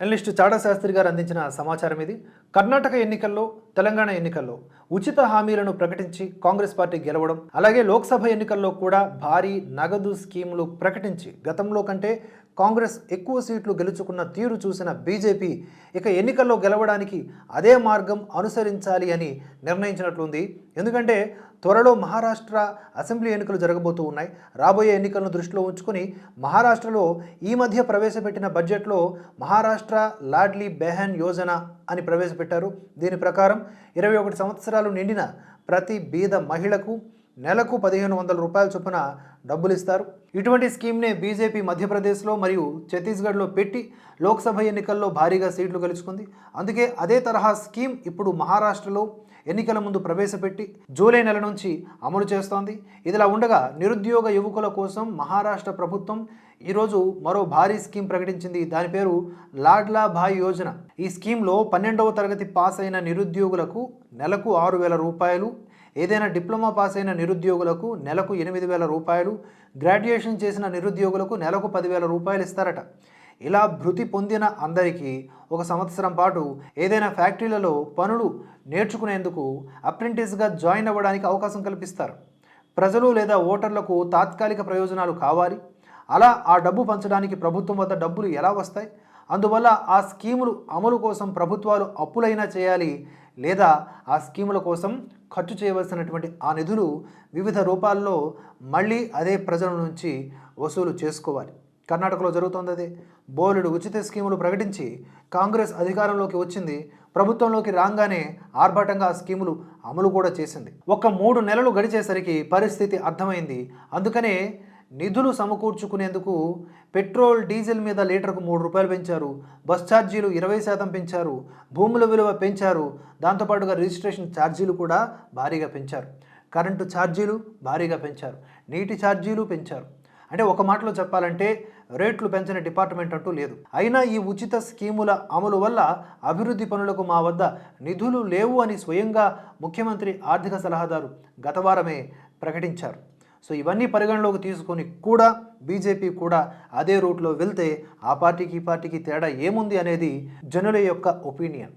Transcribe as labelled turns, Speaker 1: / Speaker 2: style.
Speaker 1: Analyst Chada Sastry గారు అందించిన సమాచారం ఇది. కర్ణాటక ఎన్నికల్లో తెలంగాణ ఎన్నికల్లో ఉచిత హామీలను ప్రకటించి కాంగ్రెస్ పార్టీ గెలవడం అలాగే లోక్సభ ఎన్నికల్లో కూడా భారీ నగదు స్కీములు ప్రకటించి గతంలో కంటే కాంగ్రెస్ ఎక్కువ సీట్లు గెలుచుకున్న తీరు చూసిన బీజేపీ ఇక ఎన్నికల్లో గెలవడానికి అదే మార్గం అనుసరించాలి అని నిర్ణయించినట్లుంది. ఎందుకంటే త్వరలో మహారాష్ట్ర అసెంబ్లీ ఎన్నికలు జరగబోతూ ఉన్నాయి. రాబోయే ఎన్నికలను దృష్టిలో ఉంచుకొని మహారాష్ట్రలో ఈ మధ్య ప్రవేశపెట్టిన బడ్జెట్లో మహారాష్ట్ర లాడ్లీ బెహన్ యోజన అని ప్రవేశపెట్టారు. దీని ప్రకారం ఇరవై ఒకటి సంవత్సరాలు నిండిన ప్రతి బీద మహిళకు నెలకు పదిహేను వందల రూపాయల చొప్పున డబ్బులు ఇస్తారు ఇటువంటి స్కీమ్నే బీజేపీ మధ్యప్రదేశ్లో మరియు ఛత్తీస్గఢ్లో పెట్టి లోక్సభ ఎన్నికల్లో భారీగా సీట్లు గెలుచుకుంది. అందుకే అదే తరహా స్కీమ్ ఇప్పుడు మహారాష్ట్రలో ఎన్నికల ముందు ప్రవేశపెట్టి జూలై నెల నుంచి అమలు చేస్తోంది. ఇదిలా ఉండగా నిరుద్యోగ యువకుల కోసం మహారాష్ట్ర ప్రభుత్వం ఈరోజు మరో భారీ స్కీమ్ ప్రకటించింది. దాని పేరు లాడ్లా భాయ్ యోజన. ఈ స్కీమ్లో పన్నెండవ తరగతి పాస్ అయిన నిరుద్యోగులకు నెలకు ఆరు వేల రూపాయలు ఏదైనా డిప్లొమా పాస్ అయిన నిరుద్యోగులకు నెలకు ఎనిమిది వేల రూపాయలు గ్రాడ్యుయేషన్ చేసిన నిరుద్యోగులకు నెలకు పదివేల రూపాయలు ఇస్తారట. ఇలా భృతి పొందిన అందరికీ ఒక సంవత్సరం పాటు ఏదైనా ఫ్యాక్టరీలలో పనులు నేర్చుకునేందుకు అప్రెంటిస్గా జాయిన్ అవ్వడానికి అవకాశం కల్పిస్తారు. ప్రజలు లేదా ఓటర్లకు తాత్కాలిక ప్రయోజనాలు కావాలి. అలా ఆ డబ్బు పంచడానికి ప్రభుత్వం వద్ద డబ్బులు ఎలా వస్తాయి? అందువల్ల ఆ స్కీములు అమలు కోసం ప్రభుత్వాలు అప్పులైనా చేయాలి. లేదా ఆ స్కీముల కోసం ఖర్చు చేయవలసినటువంటి ఆ నిధులు వివిధ రూపాల్లో మళ్ళీ అదే ప్రజల నుంచి వసూలు చేసుకోవాలి. కర్ణాటకలో జరుగుతోంది అదే. బోలెడు ఉచిత స్కీములు ప్రకటించి కాంగ్రెస్ అధికారంలోకి వచ్చింది. ప్రభుత్వంలోకి రాగానే ఆర్భాటంగా ఆ స్కీములు అమలు కూడా చేసింది. ఒక మూడు నెలలు గడిచేసరికి పరిస్థితి అర్థమైంది. అందుకనే నిధులు సమకూర్చుకునేందుకు పెట్రోల్ డీజిల్ మీద లీటర్కు మూడు రూపాయలు పెంచారు. బస్ ఛార్జీలు ఇరవై శాతం పెంచారు. భూముల విలువ పెంచారు. దాంతోపాటుగా రిజిస్ట్రేషన్ ఛార్జీలు కూడా భారీగా పెంచారు. కరెంటు ఛార్జీలు భారీగా పెంచారు. నీటి ఛార్జీలు పెంచారు. అంటే ఒక మాటలో చెప్పాలంటే రేట్లు పెంచని డిపార్ట్మెంట్ అంటూ లేదు. అయినా ఈ ఉచిత స్కీముల అమలు వల్ల అభివృద్ధి పనులకు మా వద్ద నిధులు లేవు అని స్వయంగా ముఖ్యమంత్రి ఆర్థిక సలహాదారు గత వారమే ప్రకటించారు. సో ఇవన్నీ పరిగణలోకి తీసుకొని కూడా బీజేపీ కూడా అదే రూట్లో వెళ్తే ఆ పార్టీకి ఈ పార్టీకి తేడా ఏముంది అనేది జనుల యొక్క ఒపీనియన్.